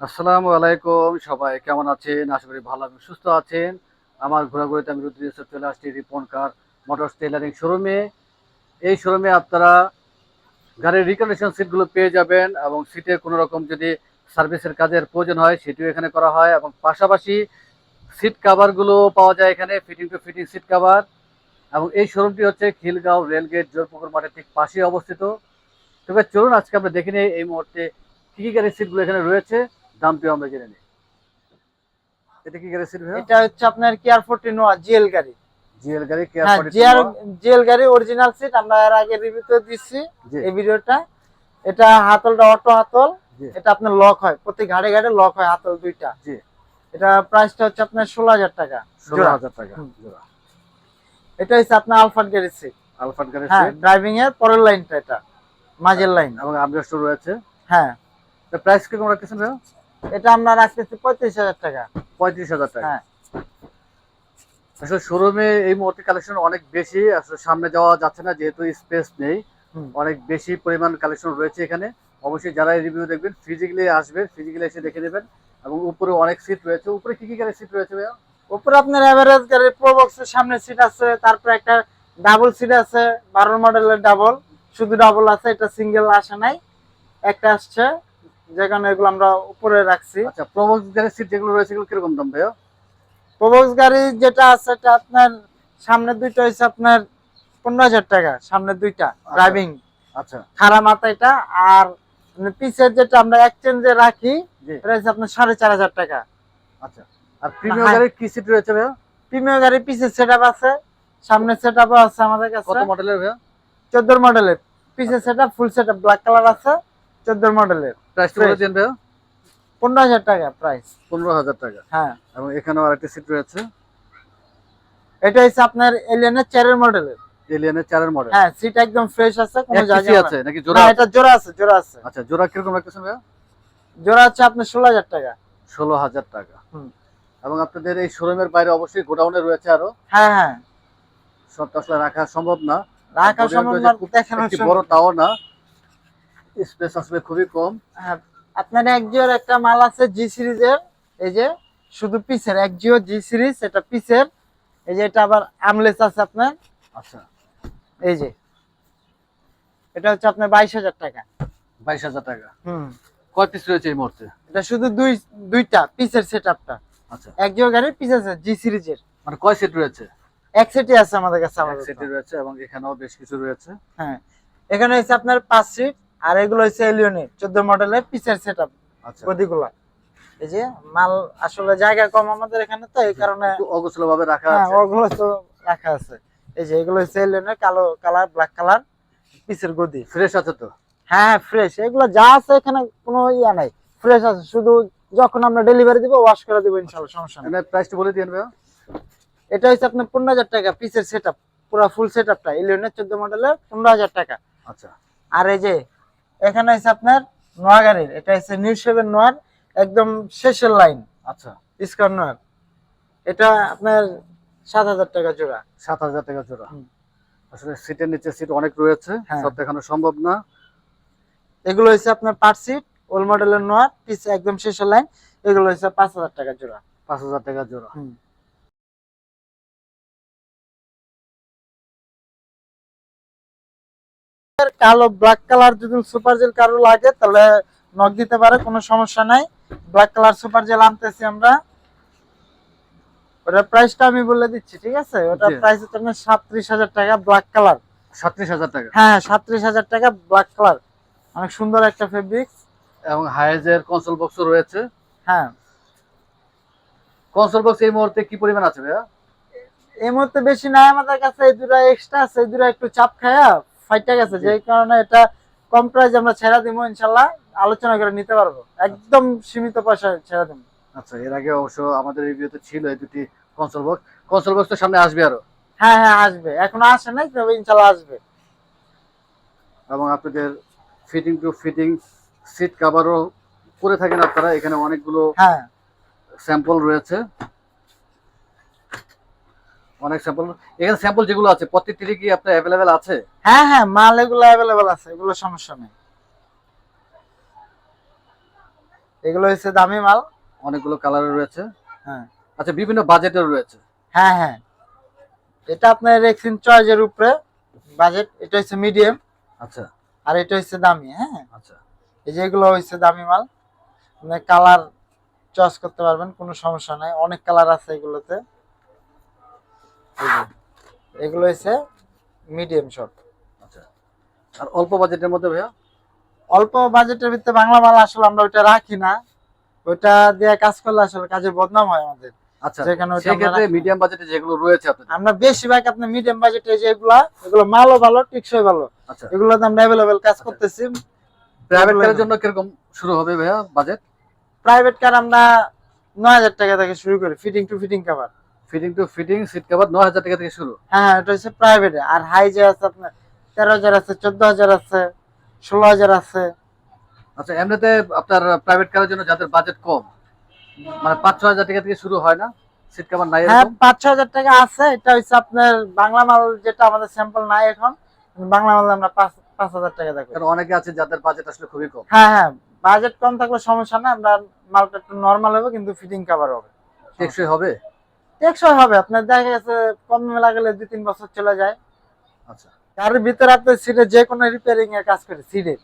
আসসালামু আলাইকুম, সবাই কেমন আছেন? আশা করি ভালো এবং সুস্থ আছেন। আমার ঘোরাঘুরিতে আমি রুদ্র ইউসুফ চলে আসছি রিপন কার মোটরস টেলারিং শোরুমে। এই শোরুমে আপনারা গাড়ির রিকন্ডিশন সিটগুলো পেয়ে যাবেন এবং সিটে কোনো রকম যদি সার্ভিসের কাজের প্রয়োজন হয়, সেটিও এখানে করা হয় এবং পাশাপাশি সিট কাভারগুলো পাওয়া যায় এখানে fitting to fitting seat cover এবং এই শোরুমটি হচ্ছে খিলগাঁও রেলগেট জোরপুকুর মাঠের ঠিক পাশেই অবস্থিত। তবে চলুন, আজকে আমরা দেখে নিই এই মুহূর্তে কী কী গাড়ির সিটগুলো এখানে রয়েছে। দামটিও আমরা জেনে নিই। এটা কি গাড়ির সিট এটা হচ্ছে আপনার কেয়ার ফোর্টি নোয়া জিএল গাড়ি। জিএল গাড়ি কে হ্যাঁ জিআর জিএল গাড়ি অরিজিনাল সিট আমরা এর আগে রিভিউতে দিচ্ছি জি। এই ভিডিওটা। এটা হাতলটা অটো হাতল এটা আপনার লক হয় প্রতি ঘাড়ে ঘাড়ে লক হয় হাতল দুইটা। জি। এটা প্রাইসটা হচ্ছে আপনার ষোলো হাজার টাকা। ষোলো। হাজার টাকা এটা হচ্ছে আপনার আলফাট গাড়ির সিট আলফাট গাড়ির হ্যাঁ সিট ড্রাইভিং এর পরের লাইনটা এটা মাঝের লাইন এবং আমরেস্ট রয়েছে। হ্যাঁ। প্রাইস কীরকম রাখতেছেন ভাই এটা আমরা রাখতেছি পঁয়ত্রিশ হাজার টাকা। পঁয়ত্রিশ হাজার টাকা। হ্যাঁ। আসলে শোরুমে এই মুহূর্তে কালেকশন অনেক বেশি আসলে সামনে যাওয়া যাচ্ছে না যেহেতু স্পেস নেই। অনেক বেশি পরিমাণ কালেকশন রয়েছে এখানে। অবশ্যই যারা রিভিউ দেখবেন ফিজিক্যালি আসবে ফিজিক্যালি এসে দেখে নেবেন। এবং উপরে অনেক সিট রয়েছে। উপরে কি কি গাড়ির সিট রয়েছে ভাইয়া? উপরে আপনার এভারেজ গাড়ির প্রোবক্সের সামনে সিট আছে তারপরে একটা ডাবল সিট আছে বারো মডেলের ডাবল শুধু ডাবল আছে এটা সিঙ্গেল আসে নাই। একটা আসছে যেখানে এগুলো আমরা উপরে রাখছি। আচ্ছা প্রবক্স গাড়ির সিট যেগুলো রয়েছে এগুলো কীরকম দাম ভাইয়া? প্রোবক্স গাড়ি যেটা আছে এটা আপনার সামনে দুইটা হচ্ছে আপনার পনেরো হাজার টাকা সামনে দুইটা ড্রাইভিং আচ্ছা। খারাপ মাথা এটা আর পিসের যেটা আমরা এক্সচেঞ্জে রাখি এটা হচ্ছে আপনার সাড়ে চার হাজার টাকা। আচ্ছা। আর প্রিমিয়াম হ্যাঁ। গাড়ির কি সিট রয়েছে ভাইয়া? প্রিমিয়াম গাড়ি পিসের সেট আছে সামনে সেট আছে আমাদের কাছে। কত মডেলের ভাইয়া? চোদ্দ মডেলের পিসের set full set black colour আছে চোদ্দ মডেলের প্রাইস বলে দিন টাকা প্রাইস পনেরো হাজার টাকা। হ্যাঁ। এবং এখানেও আরেকটি সিট রয়েছে। এটা হচ্ছে আপনার এলিয়ানের চারের মডেলের এলিয়ানের চারের মডেল হ্যাঁ সিট একদম ফ্রেশ আছে কোনো জায়গা আছে? নাকি জোড়া? এটা জোড়া আছে জোড়া আছে। আচ্ছা জোড়া কীরকম রাখতেছেন ভাইয়া? জোড়া হচ্ছে আপনার ষোলো হাজার টাকা। ষোলো হাজার টাকা। হুম। এবং আপনাদের এই শোরুমের বাইরে অবশ্যই গোডাউনে রয়েছে আরও। হ্যাঁ হ্যাঁ। সব আসলে রাখা সম্ভব না। রাখা সম্ভব না, দেখানো বড় তাও না স্পেস আসলে খুবই কম। হ্যাঁ, আপনার একজিওর একটা মাল আছে জি সিরিজের এই যে শুধু পিসের একজিও জি সিরিজ এটা পিসের এই যে এটা আবার আমলেস আছে আপনার। আচ্ছা। এই যে এটা হচ্ছে আপনার বাইশ হাজার টাকা। বাইশ হাজার টাকা। হুম। কয় পিস রয়েছে এই মুহূর্তে? এটা শুধু দুই দুইটা পিসের সেট আপটা আচ্ছা একজিও গাড়ির পিস আছে জি সিরিজের। মানে কয় সেট রয়েছে? এক সেটই আছে আমাদের কাছে এক আমাদের সেটই রয়েছে এবং এখানেও বেশ কিছু রয়েছে। হ্যাঁ। এখানে হচ্ছে আপনার পাঁচ সিট আর এগুলো হচ্ছে এলিয়নের চোদ্দ মডেলের পিসের সেট আপ আচ্ছা। গদিগুলা। এই যে মাল আসলে জায়গা কম আমাদের এখানে তো এই কারণে অগোছলো ভাবে রাখা হ্যাঁ আছে। তো রাখা আছে। এই যে এগুলো হচ্ছে এলিয়নের কালো কালার ব্ল্যাক কালার পিসের গদি। ফ্রেশ আছে তো? হ্যাঁ ফ্রেশ এগুলো যা আছে এখানে কোনো ইয়া নাই। ফ্রেশ আছে শুধু যখন আমরা ডেলিভারি দিব ওয়াশ করে দিব ইনশাল্লাহ সমস্যা নেই। প্রাইসটা বলে দিন ভাইয়া। এটা হচ্ছে আপনার পনেরো হাজার টাকা পিসের সেট আপ পুরো ফুল সেট আপটা ইলেভেনের চোদ্দ মডেলের পনেরো হাজার টাকা। আচ্ছা। আর এই যে এখানে আছে আপনার নোয়াগাড়ির এটা হচ্ছে নিউ সেভেন নোয়ার একদম শেষের লাইন। আচ্ছা। ইস্কার নোয়ার। এটা আপনার সাত হাজার টাকা জোড়া। সাত হাজার টাকা জোড়া। আসলে সিটের নিচে সিট অনেক রয়েছে হ্যাঁ। সব দেখানো সম্ভব না। এগুলো হচ্ছে আপনার পার সিট ওল্ড মডেলের নোয়ার পিস একদম শেষের লাইন এগুলো হচ্ছে পাঁচ হাজার টাকা জোড়া। পাঁচ হাজার টাকা জোড়া। কালো ব্ল্যাক কালার যদি সুপার জেল কারও লাগে তাহলে নক দিতে পারে কোনো সমস্যা নাই। ব্ল্যাক কালার সুপার জেল আনতেছি আমরা। ওটার প্রাইসটা আমি বলে দিচ্ছি ঠিক আছে? ওটার প্রাইস হচ্ছে আপনার সাতত্রিশ হাজার টাকা ব্ল্যাক কালার সাতত্রিশ হাজার টাকা? হ্যাঁ সাতত্রিশ হাজার টাকা ব্ল্যাক কালার অনেক সুন্দর একটা ফেব্রিক এবং হাইজের কনসোল বক্সও রয়েছে। হ্যাঁ। কনসোল বক্স এই মুহূর্তে কি পরিমাণ আছে ভাইয়া? এই মুহূর্তে বেশি নাই আমাদের কাছে এই দুটা এক্সট্রা আছে এই দুটা একটু চাপ খায়া ফাইটা গেছে যে কারণে এটা কম প্রাইস আমরা ছেড়ে দিব ইনশাল্লাহ আলোচনা করে নিতে পারব। একদম সীমিত পয়সায় ছেড়া দিব। আচ্ছা এর আগে অবশ্য আমাদের রিভিউতে ছিল এই দুটি কনসোল বক্স কনসোল বক্স তো সামনে আসবে আরও। হ্যাঁ হ্যাঁ আসবে। এখনও আসে নাই তবে ইনশাল্লাহ আসবে। এবং আপনাদের ফিটিং টু ফিটিং সিট কাভারও করে থাকেন আপনারা এখানে অনেকগুলো হ্যাঁ। স্যাম্পল রয়েছে। অনেক স্যাম্পল এখানে স্যাম্পল যেগুলো আছে প্রত্যেকটি কি আপনার অ্যাভেলেবেল আছে? হ্যাঁ হ্যাঁ মাল এগুলো অ্যাভেলেবেল আছে এগুলো সমস্যা নেই। এগুলো হচ্ছে দামি মাল। অনেকগুলো কালারের রয়েছে। হ্যাঁ। আচ্ছা বিভিন্ন বাজেটের রয়েছে। হ্যাঁ হ্যাঁ। এটা আপনার রেক্সিন চয়েসের উপরে বাজেট এটা হচ্ছে মিডিয়াম আচ্ছা। আর এটা হচ্ছে দামি হ্যাঁ। আচ্ছা। এই যে এগুলো হচ্ছে দামি মাল। মানে কালার চয়েস করতে পারবেন কোনো সমস্যা নাই। অনেক কালার আছে এগুলোতে। এগুলো হচ্ছে মিডিয়াম শট আচ্ছা। আর অল্প বাজেটের মধ্যে ভাইয়া? অল্প বাজেটের ভিতরে বাংলা মাল আসলে আমরা ওইটা রাখি না। ওইটা দিয়ে কাজ করলে আসলে কাজের বদনাম হয় আমাদের। আচ্ছা আমরা সেক্ষেত্রে মিডিয়াম বাজেটে যেগুলো রয়েছে আপনাদের? আমরা বেশিরভাগ আপনার মিডিয়াম বাজেটে যেগুলা এগুলো মালও ভালো টিকসই ভালো। আচ্ছা। এগুলোতে আমরা অ্যাভেলেবেল কাজ করতেছি। প্রাইভেট কারের জন্য কীরকম শুরু হবে ভাইয়া বাজেট প্রাইভেট কার আমরা নয় হাজার টাকা থেকে শুরু করি fitting to fitting cover fitting to fitting seat cover নয় হাজার টাকা থেকে শুরু। হ্যাঁ এটা হচ্ছে প্রাইভেটে আর হাই যে আছে আপনার তেরো হাজার আছে চোদ্দ হাজার আছে ষোলো হাজার আছে। আচ্ছা এমনিতে আপনার প্রাইভেট কারের জন্য যাদের বাজেট কম মানে পাঁচ ছ হাজার টাকা থেকে শুরু হয় না? সিট কভার নাই হ্যাঁ এরকম? পাঁচ ছ হাজার টাকা আছে। এটা হচ্ছে আপনার বাংলা মাল যেটা আমাদের স্যাম্পল নাই এখন বাংলা মাল আমরা পাঁচ পাঁচ হাজার টাকা দেখো। কারণ অনেকে আছে যাদের বাজেট আসলে খুবই কম। হ্যাঁ হ্যাঁ বাজেট কম থাকলে সমস্যা না আমরা মালটা একটু নরমাল হবে কিন্তু ফিটিং কভার হবে। টেকসই হবে? টেকসই হবে। আপনার দেখা গেছে কম লাগালে দুই তিন বছর চলে যায়। আচ্ছা। গাড়ির ভিতরে আপনার সিটে যে কোনো রিপেয়ারিং এর কাজ করে সিটে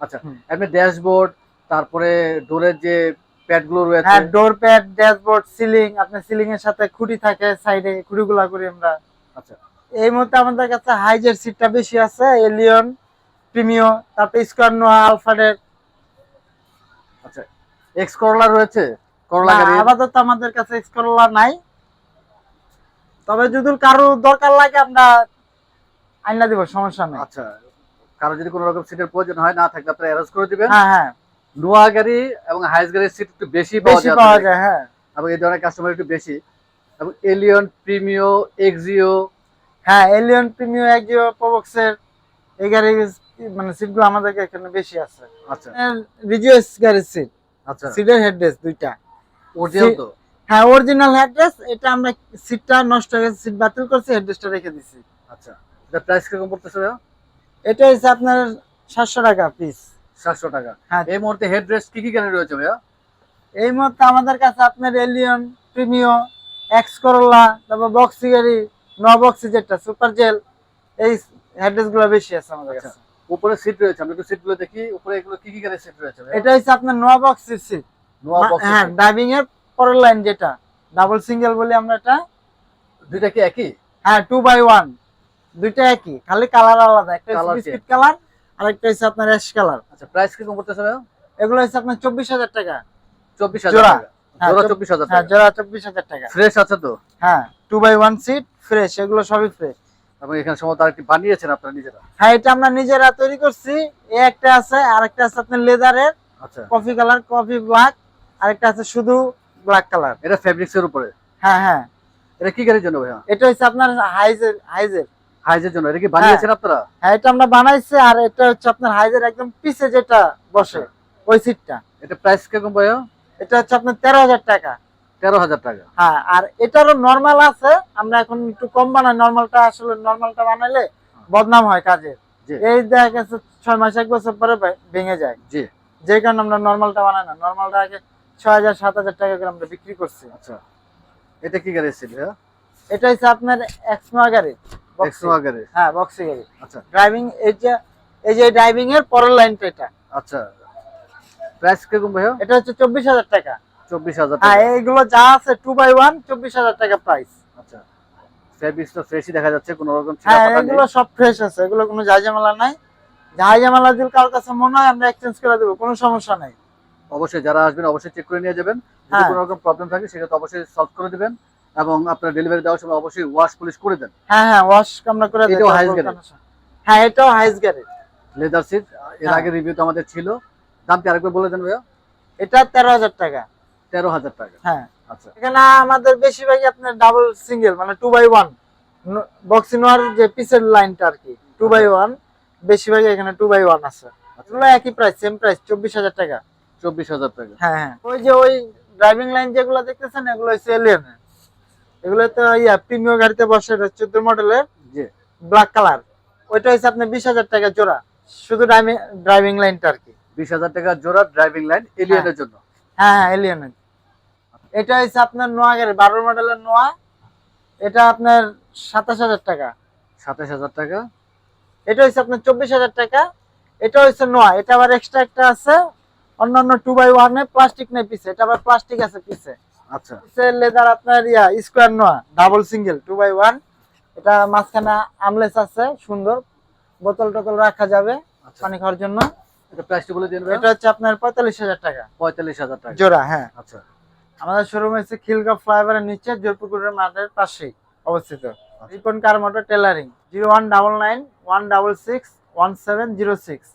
আচ্ছা। এমনি ড্যাশবোর্ড তারপরে ডোরের যে প্যাডগুলো রয়েছে। হ্যাঁ ডোর প্যাড ড্যাশবোর্ড সিলিং আপনার সিলিং এর সাথে খুঁটি থাকে সাইডে খুঁটিগুলা করি আমরা। আচ্ছা। এই মুহূর্তে আমাদের কাছে হাইজের সিটটা বেশি আছে এলিয়ন প্রিমিও তারপরে স্কোয়ার নোয়া আলফাডের আচ্ছা এক্স করলা রয়েছে? করলা আপাতত আমাদের কাছে নাই। তবে যদি কারও দরকার লাগে আমরা আইনা দিব সমস্যা নেই। আচ্ছা কারও যদি কোনো রকম সিটের প্রয়োজন হয় না অ্যারেঞ্জ করে দিবেন। হ্যাঁ হ্যাঁ। নোয়া গাড়ি এবং হাইস গাড়ির সিট একটু বেশি পাওয়া বেশি যায় পাওয়া যায় হ্যাঁ। এবং এই ধরনের কাস্টমার একটু বেশি। এবং এলিয়ন প্রিমিও এক্সিও হ্যাঁ এলিয়ন প্রিমিও একজিও প্রবক্সের এই গাড়ির মানে সিটগুলো আমাদের এখানে বেশি আছে। আচ্ছা। রিজিওস গাড়ির সিট আচ্ছা। সিটের হেডরেস দুইটা। অরিজিনাল তো? হ্যাঁ অরিজিনাল হেডরেস এটা আমরা সিটটা নষ্ট হয়ে গেছে সিট বাতিল করছি হেডরেসটা রেখে দিছি। আচ্ছা এটা প্রাইস কীরকম পড়তেছে ভাইয়া? এটা হচ্ছে আপনার সাতশো টাকা পিস সাতশো টাকা। হ্যাঁ। এই মুহূর্তে হেড কি কি গাড়ি রয়েছে ভাইয়া? এই মুহূর্তে আমাদের কাছে আপনার এলিয়ন প্রিমিও এক্স করোলা তারপর বক্সি গাড়ি ন বক্সি যেটা সুপার জেল এই হেডরেসগুলো বেশি আছে আমাদের আচ্ছা। কাছে। উপরে সিট রয়েছে আমরা একটু সিটগুলো দেখি উপরে এগুলো কি কি গাড়ির সিট রয়েছে এটা হচ্ছে আপনার ন বক্সির সিট হ্যাঁ ড্রাইভিং এর পরের লাইন যেটা ডাবল সিঙ্গেল বলি আমরা এটা দুইটা কি একই? হ্যাঁ টু বাই ওয়ান দুইটা একই খালি কালার আলাদা একটা বিস্কিট কালার আর একটা হচ্ছে আপনার অ্যাশ কালার আচ্ছা প্রাইস কীরকম পড়তেছে ভাইয়া? এগুলো হচ্ছে আপনার চব্বিশ হাজার টাকা। চব্বিশ হাজার জোড়া। টাকা। হ্যাঁ, জোড়া চব্বিশ হাজার হ্যাঁ জোড়া চব্বিশ হাজার টাকা। ফ্রেশ আছে তো? হ্যাঁ two by one seat fresh এগুলো সবই ফ্রেশ এবং এখানে সম্ভবত আরেকটি বানিয়েছেন আপনারা নিজেরা। হ্যাঁ এটা আমরা নিজেরা তৈরি করছি। এই একটা আছে আর একটা আছে আপনার লেদারের আচ্ছা। কফি কালার কফি ব্ল্যাক আর একটা আছে শুধু ব্ল্যাক কালার এটা ফেব্রিক্স এর উপরে? হ্যাঁ হ্যাঁ। এটা কি গাড়ির জন্য ভাইয়া? এটা হচ্ছে আপনার হাইজের হাইজের হাইজের জন্য। এটা কি বানিয়েছেন আপনারা? হ্যাঁ এটা আমরা বানাইছি আর এটা হচ্ছে আপনার হাইজের একদম পিছে যেটা বসে ওই সিটটা এটা প্রাইস কীরকম ভাইয়া? এটা হচ্ছে আপনার তেরো হাজার টাকা। তেরো হাজার টাকা। হ্যাঁ আর এটারও নর্মাল আছে। আমরা এখন একটু কম বানাই নর্মালটা আসলে নর্মালটা বানাইলে বদনাম হয় কাজে। এই দেখা গেছে ছয় মাস এক বছর পরে ভেঙে যায়। জি। যে কারণে আমরা নর্মালটা বানাই না। নর্মালটা আগে ছয় হাজার সাত হাজার টাকা করে আমরা বিক্রি করছি। আচ্ছা। এটা কি গাড়ি ছিল এটা হচ্ছে আপনার এক্সনোয়া গাড়ি। এক্সট্রা গাড়ি। হ্যাঁ বক্সি গাড়ি। আচ্ছা। ড্রাইভিং এই যে এই যে ড্রাইভিং এর পরের লাইনটা এটা। আচ্ছা। প্রাইস কীরকম ভাইয়া? এটা হচ্ছে চব্বিশ হাজার টাকা। চব্বিশ হাজার হ্যাঁ টাকা। এইগুলো যা আছে টু বাই ওয়ান চব্বিশ হাজার টাকা প্রাইস আচ্ছা। ফেব্রিক্স তো ফ্রেশই দেখা যাচ্ছে কোনো রকম হ্যাঁ এগুলো সব ফ্রেশ আছে এগুলো কোনো ঝাইঝামেলা নাই। ঝাইঝামেলা দিল কারোর কাছে মনে হয় আমরা এক্সচেঞ্জ করে দেবো কোনো সমস্যা নাই। অবশ্যই যারা আসবেন অবশ্যই চেক করে নিয়ে যাবেন। যদি। কোনো রকম প্রবলেম থাকে সেটা তো অবশ্যই সলভ করে দিবেন এবং আপনার ডেলিভারি দেওয়ার সময় অবশ্যই ওয়াশ পলিশ করে দেন। হ্যাঁ হ্যাঁ ওয়াশ আমরা করে দিই এটাও হাইস গাড়ি? হ্যাঁ এটাও হাইস গাড়ি লেদার সিট এর হ্যাঁ। আগে রিভিউ তো আমাদের ছিল। দাম কি আরেকবার বলে দেন ভাইয়া? এটা তেরো হাজার টাকা। তেরো হাজার টাকা। হ্যাঁ। আচ্ছা। এখানে আমাদের বেশিরভাগই আপনার ডাবল সিঙ্গেল মানে টু বাই ওয়ান বক্সি নোয়ার যে পিসের লাইনটা আর কি টু বাই ওয়ান বেশিরভাগই এখানে টু বাই ওয়ান আছে। এগুলো একই প্রাইস সেম প্রাইস চব্বিশ হাজার টাকা। চব্বিশ হাজার টাকা। হ্যাঁ হ্যাঁ। ওই যে ওই ড্রাইভিং লাইন যেগুলো দেখতেছেন এগুলো হচ্ছে এলিয়ন এগুলো তো ইয়া প্রিমিয়াম গাড়িতে বসে চোদ্দ মডেলের জি। ব্ল্যাক কালার ওইটা হচ্ছে আপনার বিশ হাজার টাকা জোড়া। শুধু ড্রাইভিং লাইনটা আর কি। বিশ হাজার টাকা জোড়া ড্রাইভিং লাইন এলিয়নের জন্য? হ্যাঁ হ্যাঁ এলিয়নের এটা হচ্ছে আপনার নোয়া গাড়ি বারো মডেলের নোয়া। এটা আপনার সাতাশ হাজার টাকা। সাতাশ হাজার টাকা? এটা হচ্ছে আপনার চব্বিশ হাজার টাকা। এটা হচ্ছে নোয়া। এটা আবার এক্সট্রা একটা আছে অন্যান্য টু বাই ওয়ানে প্লাস্টিক নেই পিছে এটা আবার প্লাস্টিক আছে পিছে। আচ্ছা। পিছে লেদার আপনার yeah square Noah double single two by one এটা মাঝখানে আমলেস আছে সুন্দর। বোতল টোতল রাখা যাবে আচ্ছা। পানি খাওয়ার জন্য। এটা প্রাইসটি বলে দিন এটা হচ্ছে আপনার পঁয়তাল্লিশ হাজার টাকা। পঁয়তাল্লিশ হাজার টাকা। জোড়া হ্যাঁ। আচ্ছা। আমাদের শোরুম হচ্ছে খিলগা ফ্লাইওভারের নিচে জোরপুকুরের মাঠের পাশেই অবস্থিত। Ripon car motor tailoring zero one double nine one double six one seven zero six.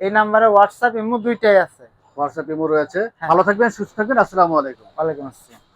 এই নাম্বারে হোয়াটসঅ্যাপ ইমো দুইটাই আছে। হোয়াটসঅ্যাপ ইমো রয়েছে। ভালো থাকবেন সুস্থ থাকবেন আসসালামু আলাইকুম ওয়ালাইকুম আসসালাম